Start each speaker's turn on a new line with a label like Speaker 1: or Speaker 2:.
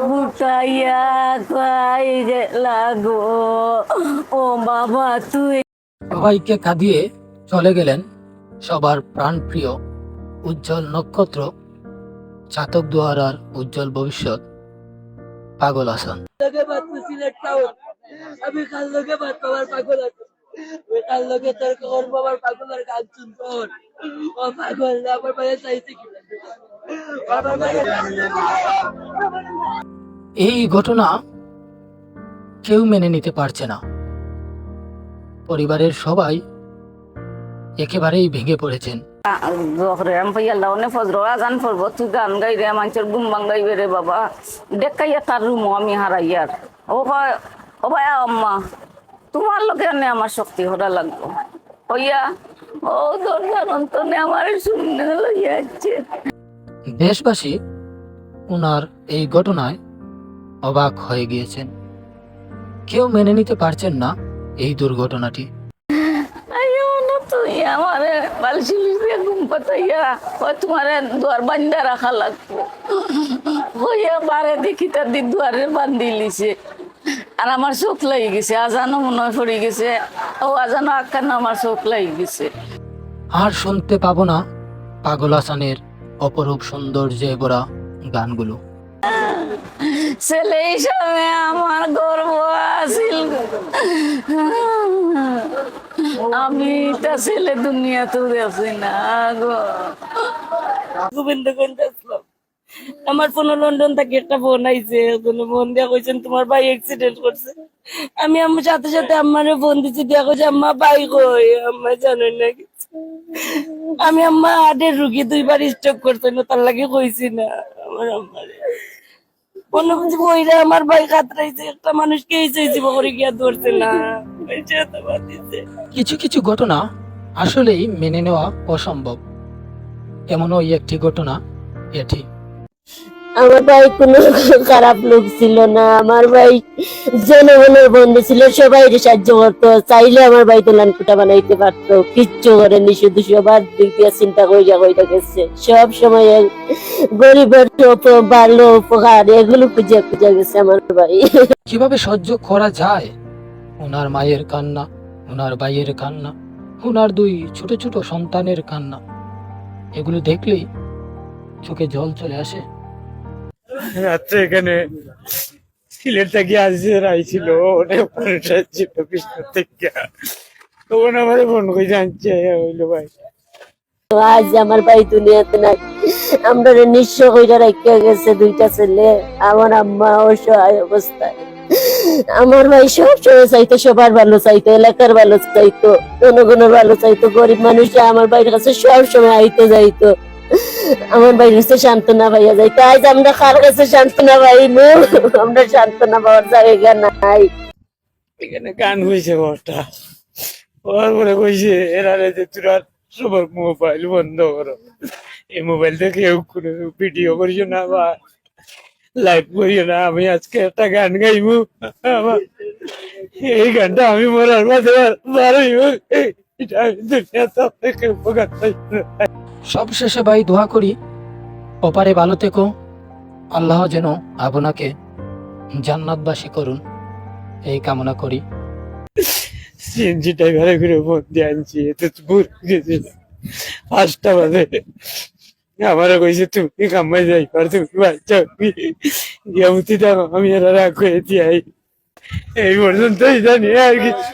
Speaker 1: ফুটাইয়া খাই লাগো ও বাবা তুই
Speaker 2: সবাইকে কাঁদিয়ে চলে গেলেন সবার প্রাণপ্রিয় উজ্জ্বল নক্ষত্র চাতক দুয়ারার উজ্জ্বল ভবিষ্যৎ পাগল হাসান।
Speaker 3: টাউন আমি কাল লোকে বাঁচবো আমার পাগল আছে লোকে পাগলের গান শুনব ও পাগল না আমার বাইরে চাইছে কি আমার
Speaker 2: এই ঘটনা কেউ মেনে নিতে পারছে না। পরিবারের সবাই একেবারেই ভেঙে পড়েছেন।
Speaker 1: গান গাই রে মানুষের বাবা। দেখাইয়া তার রুম আমি হারাইয়ার ও ভাই ও ভাই আম্মা তোমার লোকে নে আমার শক্তি হরা লাগবো। হইয়া ও অন্তনে আমার লইয়া
Speaker 2: দেশবাসী ওনার এই ঘটনায় অবাক হয়ে গিয়েছেন। কেউ মেনে নিতে পারছেন না এই দুর্ঘটনাটি।
Speaker 1: তুই আমারে বালশিলিশ দিয়ে ঘুম পাতাইয়া তোমারে দুয়ার বান্ধা রাখা লাগবো। হইয়া বারে দেখি তার দি দুয়ারে বান্ধি লিছে। আর আমার চোখ লাগি গেছে আজানো মনে হয় পড়ে গেছে। ও আজানো আকানো আমার চোখ লাগি গেছে।
Speaker 2: আর শুনতে পাবো না পাগল হাসানের অপরূপ সৌন্দর্যে ভরা গানগুলো।
Speaker 1: ছেলে হিসাবে আমার গর্ব আছিল। আমি তা ছেলে দুনিয়া তো দেখছি না গো।
Speaker 3: আসলাম আমার ফোন লন্ডন থেকে একটা ফোন আইছে ওখানে ফোন দিয়া কইছেন তোমার ভাই অ্যাক্সিডেন্ট করছে। আমি আমার সাথে সাথে আম্মারে ফোন দিছি, দিয়া কইছে, আম্মা, ভাই কই? আম্মা জানেন না কিছু। আমি আম্মা হার্টের রুগী দুইবার স্ট্রোক করছে না তার লাগে কইছি না, আমার আম্মারে। কোনো কিছু কইরা আমার ভাই কাতরাইছে, একটা মানুষকে এই চাইছি করে গিয়া ধরছে না?
Speaker 2: কিছু কিছু ঘটনা আসলেই মেনে নেওয়া অসম্ভব। এমন ওই একটি ঘটনা এটি।
Speaker 4: আমার ভাই কোনো খারাপ লোক ছিল না। আমার ভাই জনগণের বন্ধু ছিল, সবাই সাহায্য করতো। চাইলে আমার ভাই তো লানকুটা বানাইতে পারতো। কিচ্ছু করেনি, শুধু সবার দিক দিয়ে চিন্তা কইরা কইরা গেছে। সব সময় গরিবের ভালো উপকার এগুলো খুঁজে খুঁজে গেছে আমার ভাই।
Speaker 2: কীভাবে সহ্য করা যায়? ওনার মায়ের কান্না ওনার ভাইয়ের কান্না ওনার দুই ছোট ছোট সন্তানের কান্না। এগুলো দেখলেই চোখে জল চলে আসে।
Speaker 5: রাত্রে এখানে সিলেট থেকে আসছে অনেক মানুষ কৃষ্ণ থেকে। তখন আমার ফোন করে জানছে, হইল ভাই।
Speaker 4: আজ আমার ভাই দুনিয়াতে নাই। আমরা নিঃস্ব কইরা রাখিয়া গেছে দুইটা ছেলে, আমার আম্মা অসহায় অবস্থায়। আমার ভাই সব সময় চাইতো, সবার ভালো চাইতো, এলাকার ভালো চাইতো, জনগণের ভালো চাইতো, গরিব মানুষরা আমার ভাইয়ের কাছে সব সময় আইতে যাইতো। আমার ভাইয়ের কাছে সান্ত্বনা পাইয়া যাইতো। আজ আমরা কার কাছে সান্ত্বনা পাইমু আমরা সান্ত্বনা পাওয়ার জায়গা নাই।
Speaker 5: এখানে গান হয়েছে ঘরটা ওর বলে কইছে, এরা রে তোরা সবার মোবাইল বন্ধ করো। এই মোবাইল থেকে কোনো ভিডিও করিও না বা লাইভ করিও না। আমি আজকে একটা গান গাইবো। এই গানটা আমি মরার মাঝে বারোইব এটা আমি দুনিয়া সব থেকে উপকার পাইবো।
Speaker 2: সবশেষে ভাই দোয়া করি, ওপারে ভালো থেকো, আল্লাহ যেন আপনাকে জান্নাতবাসী করুন, এই কামনা করি।
Speaker 5: ফোন আনছি, এতে গেছিল পাঁচটা বাজে। আমারও কইছে, তুমি কামাই যাই পার তুমি বাচ্চা গিয়ামতি আমি এরা রাগ এই পর্যন্তই জানি, আর কিছু।